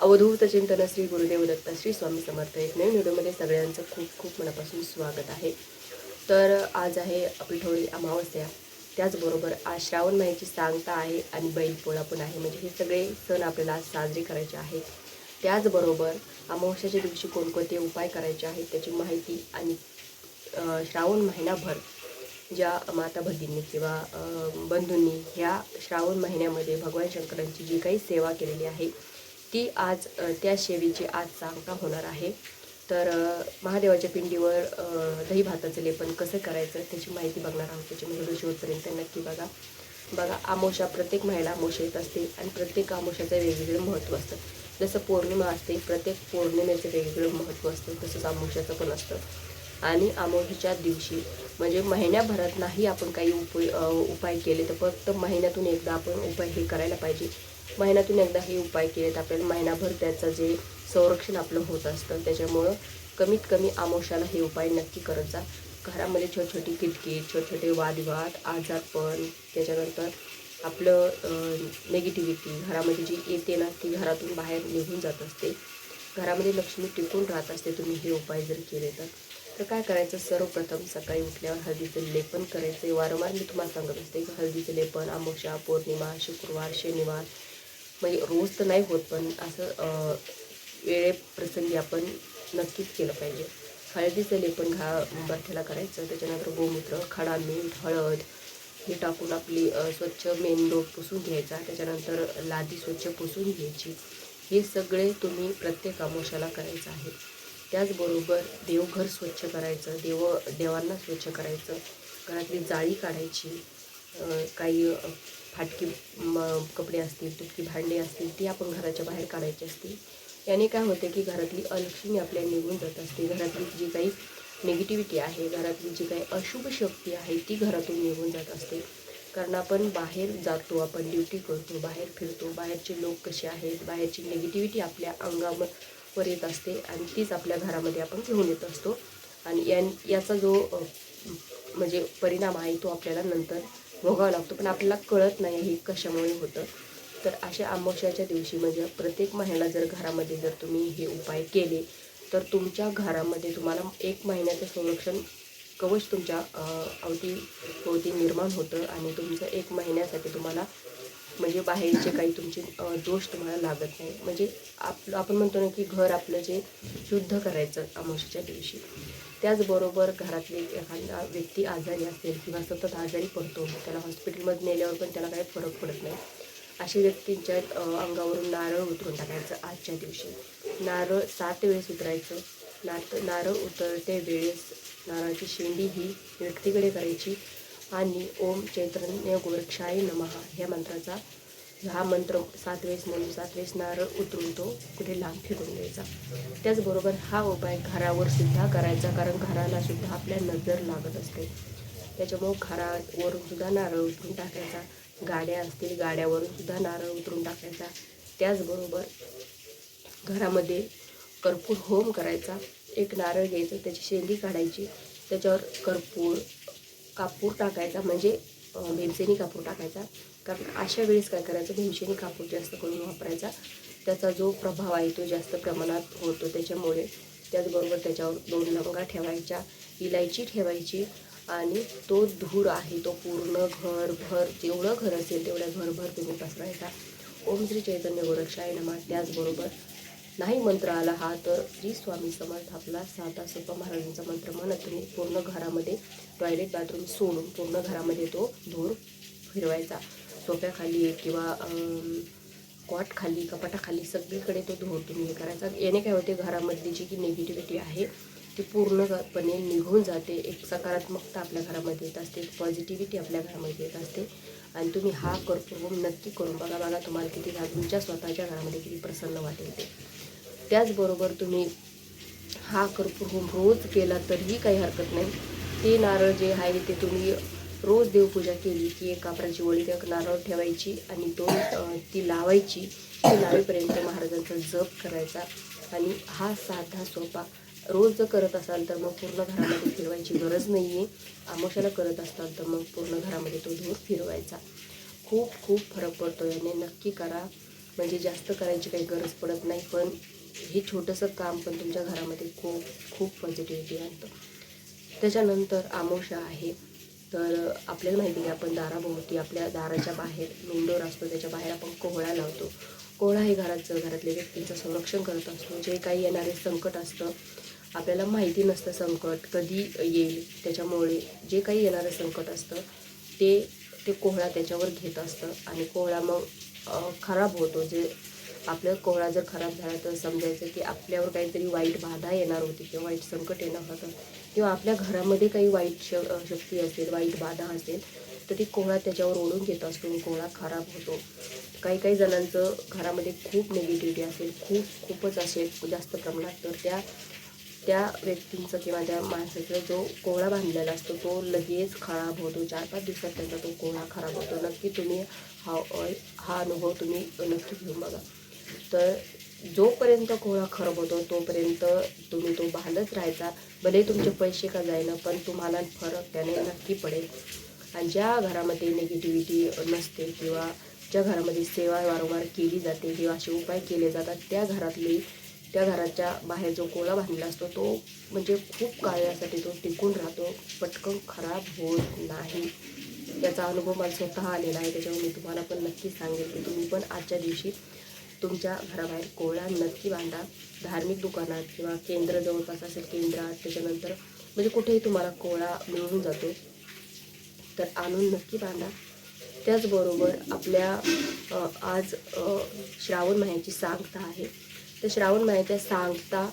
अवधूत चिंतन श्री गुरुदेव दत्त श्री स्वामी समर्थ एक नवीन व्हिडिओमध्ये सगळ्यांचं खूप खूप मनापासून स्वागत आहे. तर आज आहे पिठोरी अमावस्या. त्याचबरोबर आज श्रावण महिन्याची सांगता आहे आणि बैलपोळा पण आहे. म्हणजे हे सगळे सण आपल्याला आज साजरे करायचे आहेत. त्याचबरोबर अमावस्याच्या दिवशी कोणकोणते उपाय करायचे आहेत त्याची माहिती आणि श्रावण महिनाभर ज्या माता भगिनी किंवा बंधूंनी ह्या श्रावण महिन्यामध्ये भगवान शंकरांची जी काही सेवा केलेली आहे ती आज त्या शेवीची आज सांगता होणार आहे. तर महादेवाच्या पिंडीवर दही भाताचं लेपन कसं करायचं त्याची माहिती बघणार आहोत. त्याच्यामध्ये व्हिडिओ शेवटपर्यंत नक्की बघा. बघा आमोशा प्रत्येक महिला आमोशा येत असते आणि प्रत्येक आमोशाचं वेगवेगळं महत्त्व असतं. जसं पौर्णिमा असते प्रत्येक पौर्णिमेचं वेगवेगळं महत्त्व असतं. तसंच आमोशाचं पण असतं. आणि आमोशीच्या दिवशी. म्हणजे महिन्याभरात नाही आपण काही उपाय उपाय केले तर फक्त महिन्यातून एकदा आपण उपाय हे करायला पाहिजे. महिन्यातून एकदा हे उपाय केले तर आपल्याला महिनाभर त्याचं जे संरक्षण आपलं होत असतं त्याच्यामुळं कमीत कमी आमोशाला हे उपाय नक्की करत जा. घरामध्ये छोटी छोटी किटकिट छोटे छोटे वादविवाद आजारपण त्याच्यानंतर आपलं नेगेटिव्हिटी घरामध्ये जी येते ना ती घरातून बाहेर निघून जात असते. घरामध्ये लक्ष्मी टिकून राहत असते तुम्ही हे उपाय जर केले तर. तर काय करायचं? सर्वप्रथम सकाळी उठल्यावर हळदीचं लेपन करायचं. वारंवार मी तुम्हाला सांगत असते की हळदीचं लेपन आमोशा पौर्णिमा शुक्रवार शनिवार. म्हणजे रोज तर नाही होत पण असं वेळेप्रसंगी आपण नक्कीच केलं पाहिजे. हळदीचं लेपन घा बर्थ्याला करायचं. त्याच्यानंतर गोमूत्र खडा मीठ हळद हे टाकून आपली स्वच्छ मेंदो पुसून घ्यायचा. त्याच्यानंतर लादी स्वच्छ पुसून घ्यायची. हे सगळे तुम्ही प्रत्येक आमोशाला करायचं आहे. त्याचबरोबर देवघर स्वच्छ करायचं देव देवांना स्वच्छ करायचं घरातली जाळी काढायची काही फाटकी म, कपडे असतील तुटकी भांडी असतील ती आपण घराच्या बाहेर काढायची असतील याने काय होते की घरातली अलक्ष्मी आपल्या निघून जात असते. घरातली जी काही निगेटिव्हिटी आहे घरातली जी काही अशुभ शक्ती आहे ती घरातून निघून जात असते. कारण आपण बाहेर जातो आपण ड्युटी करतो बाहेर फिरतो बाहेरचे लोक कसे आहेत बाहेरची निगेटिव्हिटी आपल्या अंगावर वर येत असते आणि तीच आपल्या घरामध्ये आपण घेऊन येत असतो. आणि या याचा जो म्हणजे परिणाम आहे तो आपल्याला नंतर भोगावा लागतो. पण आपल्याला कळत नाही हे कशामुळे होतं. तर अशा अमावस्याच्या दिवशी म्हणजे प्रत्येक महिन्याला जर घरामध्ये जर तुम्ही हे उपाय केले तर तुमच्या घरामध्ये तुम्हाला एक महिन्याचं संरक्षण कवच तुमच्या अवतीभोवती निर्माण होतं आणि तुमचं एक महिन्यासाठी तुम्हाला म्हणजे बाहेरचे काही तुमचे दोष तुम्हाला लागत नाही. म्हणजे आप आपण म्हणतो ना की घर आपलं जे शुद्ध करायचं अमावस्याच्या दिवशी. त्याचबरोबर घरातली एखादा व्यक्ती आजारी असेल किंवा सतत आजारी पडतो त्याला हॉस्पिटलमध्ये नेल्यावर पण त्याला काही फरक पडत नाही. अशा व्यक्तींच्या अंगावरून नारळ उतरून टाकायचं आजच्या दिवशी. नारळ सात वेळेस उतरायचं. नात नारळ उतरते वेळेस नारळाची शेंडी ही व्यक्तीकडे करायची. आणि ओम चैतन्य गोरक्षाय नमः. ह्या मंत्राचा हा मंत्र सात वेळेस म्हणून सात वेळेस नारळ उतरून तो कुठे लांब फिरून द्यायचा. त्याचबरोबर हा उपाय घरावर सुद्धा करायचा कारण घराला सुद्धा आपल्या नजर लागत असते. त्याच्यामुळं घरावरून सुद्धा नारळ उतरून टाकायचा. गाड्या असतील गाड्यावरून सुद्धा नारळ उतरून टाकायचा. त्याचबरोबर घरामध्ये कर्पूर होम करायचा. एक नारळ घ्यायचं त्याची शेंडी काढायची. त्याच्यावर कर्पूर कापूर टाकायचा म्हणजे भीमसेनी कापूर टाकायचा. कारण अशा वेळेस काय करायचं भीमसेनी कापूर जास्त करून वापरायचा. त्याचा जो प्रभाव आहे तो जास्त प्रमाणात होतो. त्याच्यामुळे त्याचबरोबर त्याच्यावर दोन लवंगा ठेवायच्या इलायची ठेवायची आणि तो धूर आहे तो पूर्ण घरभर जेवढं घर असेल तेवढ्या घरभर तुम्ही पसरायचा. ओम श्री चैतन्य गोरक्षाय नमा. त्याचबरोबर नाही मंत्र आला हा तर श्री स्वामी समर्थ आपला साधा सोपा महाराजांचा मंत्र म्हणत तुम्ही पूर्ण घरामध्ये टॉयलेट बाथरूम सोडून पूर्ण घरामध्ये तो धूर फिरवायचा. सोप्याखाली किंवा कॉट खाली कपाटाखाली सगळीकडे तो धूर तुम्ही हे करायचा. याने काय होते घरामधली जी की निगेटिव्हिटी आहे ती पूर्णपणे निघून जाते. एक सकारात्मकता आपल्या घरामध्ये येत असते पॉझिटिव्हिटी आपल्या घरामध्ये येत असते. आणि तुम्ही हा कर्पूर नक्की करून बघा. बघा तुम्हाला किती तुमच्या स्वतःच्या घरामध्ये किती प्रसन्न वाटेल ते. त्याचबरोबर तुम्ही हा कर्पूर होम रोज केला तरीही काही हरकत नाही. ते नारळ जे आहे ते तुम्ही रोज देवपूजा केली की एक कापराची वळी त्या नारळ ठेवायची आणि दोन ती लावायची. ती लावेपर्यंत महाराजांचा जप करायचा आणि हा साधा सोपा. रोज जर करत असाल तर मग पूर्ण घरामध्ये फिरवायची गरज नाही आहे आमोशाला करत असाल तर मग पूर्ण घरामध्ये तो धूर फिरवायचा. खूप खूप फरक पडतो याने. नक्की करा. म्हणजे जास्त करायची काही गरज पडत नाही पण हे छोटंसं काम पण तुमच्या घरामध्ये खूप खूप पॉझिटिव्हिटी आणतं. त्याच्यानंतर आमोशा आहे. तर आपल्याला माहिती आहे आपण दाराभोवती आपल्या दाराच्या बाहेर मेंढोर असतो त्याच्या बाहेर आपण कोहळा लावतो. कोहळा हे घराचं घरातल्या व्यक्तींचं संरक्षण करत असतो. जे काही येणारे संकट असतं आपल्याला माहिती नसतं संकट कधी येईल. त्याच्यामुळे जे काही येणारं संकट असतं ते ते कोहळा त्याच्यावर घेत असतं. आणि कोहळा मग खराब होतो. जे आपलं कोहळा जर खराब झाला तर समजायचं की आपल्यावर काहीतरी वाईट बाधा येणार होती किंवा वाईट संकट येणार होतं. किंवा आपल्या घरामध्ये काही वाईट श शक्ती असेल वाईट बाधा असेल तर ती कोहळा त्याच्यावर ओढून घेत असतो कोहळा खराब होतो. काही काही जणांचं घरामध्ये खूप निगेटिव्हिटी असेल खूप खूपच असेल जास्त प्रमाणात तर त्या त्या व्यक्तींचं किंवा त्या माणसाचा जो कोहळा बांधलेला असतो तो लगेच खराब होतो. चार पाच दिवसात त्याचा तो कोहळा खराब होतो. नक्की तुम्ही हा हा अनुभव तुम्ही नक्की घेऊन बघा. तर जोपर्यंत कोहळा खराब होतो तोपर्यंत तुम्ही तो बांधत राहायचा. भले तुमचे पैसे का जायना पण तुम्हाला फरक त्याने नक्की पडेल. आणि ज्या घरामध्ये निगेटिव्हिटी नसते किंवा ज्या घरामध्ये सेवा वारंवार केली जाते किंवा असे उपाय केले जातात त्या घरातली त्या घराच्या बाहेर जो कोळा बांधलेला असतो तो म्हणजे खूप काळासाठी तो टिकून राहतो. पटकन खराब होत नाही. याचा अनुभव मला स्वतः आलेला आहे त्याच्यामुळे मी तुम्हाला पण नक्की सांगेल की तुम्ही पण आजच्या दिवशी तुमच्या घराबाहेर कोळा नक्की बांधा. धार्मिक दुकानात किंवा केंद्र जवळपास असेल केंद्रात त्याच्यानंतर म्हणजे कुठेही तुम्हाला कोळा मिळून जातो तर आणून नक्की बांधा. त्याचबरोबर आपल्या आज श्रावण महिन्याची सांगता आहे. तर श्रावण महिन्याच्या सांगता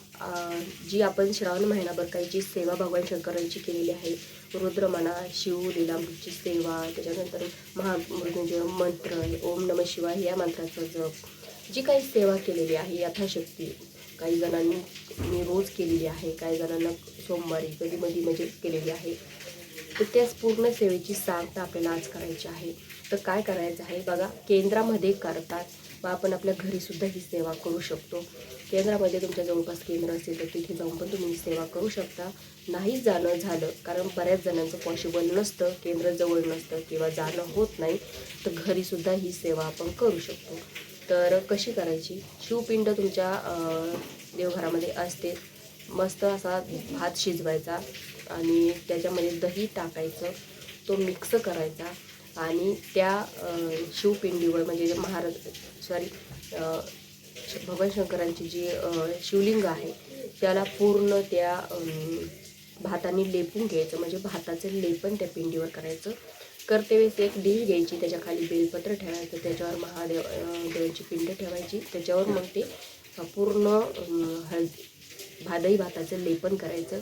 जी आपण श्रावण महिनाभर काही जी सेवा भगवान शंकरांची केलेली आहे रुद्र म्हणा शिव लीलामृतची सेवा त्याच्यानंतर महामृत्युंजय मंत्र ओम नम शिवाय या मंत्राचा जप जी काही सेवा केलेली आहे यथाशक्ती काही जणांनी मी रोज केलेली आहे काही जणांना सोमवारी कधी मधी म्हणजे केलेली आहे तर त्या पूर्ण सेवेची सांगता आपल्याला आज करायची आहे. तर काय करायचं आहे? बघा केंद्रामध्ये करतात. व आपण आपल्या घरीसुद्धा ही सेवा करू शकतो. केंद्रामध्ये तुमच्या जवळपास केंद्र असेल तर तिथे जाऊन पण तुम्ही सेवा करू शकता. नाही जाणं झालं कारण बऱ्याच जणांचं पॉसिबल नसतं केंद्र जवळ नसतं किंवा जाणं होत नाही तर घरीसुद्धा ही सेवा आपण करू शकतो. तर कशी करायची? शिवपिंड तुमच्या देवघरामध्ये असते. मस्त असा भात शिजवायचा आणि त्याच्यामध्ये दही टाकायचं. तो मिक्स करायचा आणि त्या शिवपिंडीवर म्हणजे महाराज सॉरी भगवान शंकरांची जी शिवलिंग आहे त्याला पूर्ण त्या भाताने लेपून घ्यायचं. म्हणजे भाताचं लेपन त्या पिंडीवर करायचं. करते वेळेस एक डिश घ्यायची त्याच्याखाली बेलपत्र ठेवायचं त्याच्यावर महादेव देवाची पिंड ठेवायची त्याच्यावर मग ते पूर्ण हळद हळदी भादई भाताचं लेपन करायचं.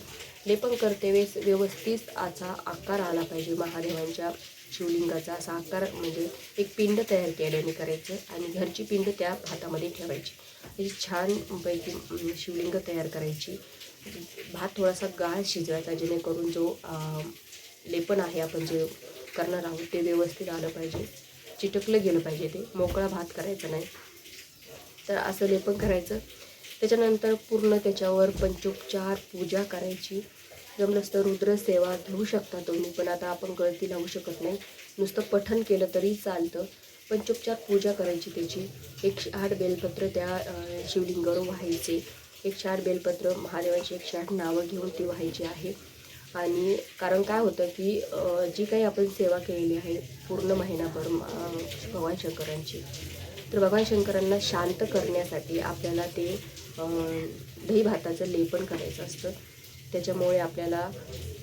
लेपन करते वेळेस व्यवस्थित असा आकार आला पाहिजे महादेवांच्या शिवलिंगाचा असा आकार म्हणजे एक पिंड तयार केल्याने करायचं आणि घरची पिंड त्या भातामध्ये ठेवायची. अशी छान पैकी शिवलिंग तयार करायची. भात थोडासा गाळ शिजवायचा जेणेकरून जो लेपन आहे आपण जे करणार आहोत ते व्यवस्थित आलं पाहिजे. चिटकलं गेलं पाहिजे ते. मोकळा भात करायचा नाही. तर असं लेपन करायचं. त्याच्यानंतर पूर्ण त्याच्यावर पंचोपचार पूजा करायची. जमलंच तर रुद्र सेवा घेऊ शकता तुम्ही पण आता आपण गळती लावू शकत नाही. नुसतं पठण केलं तरी चालतं. पंचोपचार पूजा करायची त्याची. एकशे आठ बेलपत्र त्या शिवलिंगावर व्हायचे. एकशे आठ बेलपत्र महादेवाची एकशे आठ नावं घेऊन ती व्हायची आहे. आणि कारण काय होतं की जी काही आपण सेवा केलेली आहे पूर्ण महिनाभर भगवान शंकरांची तर भगवान शंकरांना शांत करण्यासाठी आपल्याला ते दही भाताचं लेपन करायचं असतं. त्याच्यामुळे आपल्याला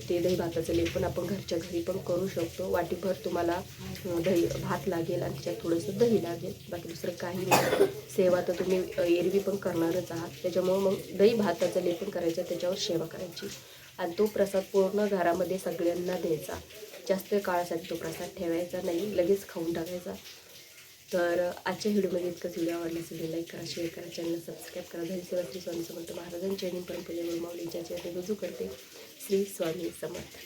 ते दही भाताचं लेपन आपण घरच्या घरी पण करू शकतो. वाटीभर तुम्हाला दही भात लागेल आणि त्याच्यात थोडंसं दही लागेल. बाकी दुसरं काही नाही. सेवा तर तुम्ही एरवी पण करणारच आहात. त्याच्यामुळं मग दही भाताचं लेपन करायचं त्याच्यावर सेवा करायची. आणि तो प्रसाद पूर्ण घरामध्ये सगळ्यांना द्यायचा. जास्त काळासाठी तो प्रसाद ठेवायचा नाही लगेच खाऊन टाकायचा. तर आजच्या व्हिडिओमध्ये इतकंच. व्हिडिओ आवडला असेल लाईक करा शेअर करा चॅनल सबस्क्राईब करा. धरी सेवा श्री स्वामी समर्थ महाराजांच्या आणि परंपरेवर माऊलींच्या चरणी रुजू करते. श्री स्वामी समर्थ.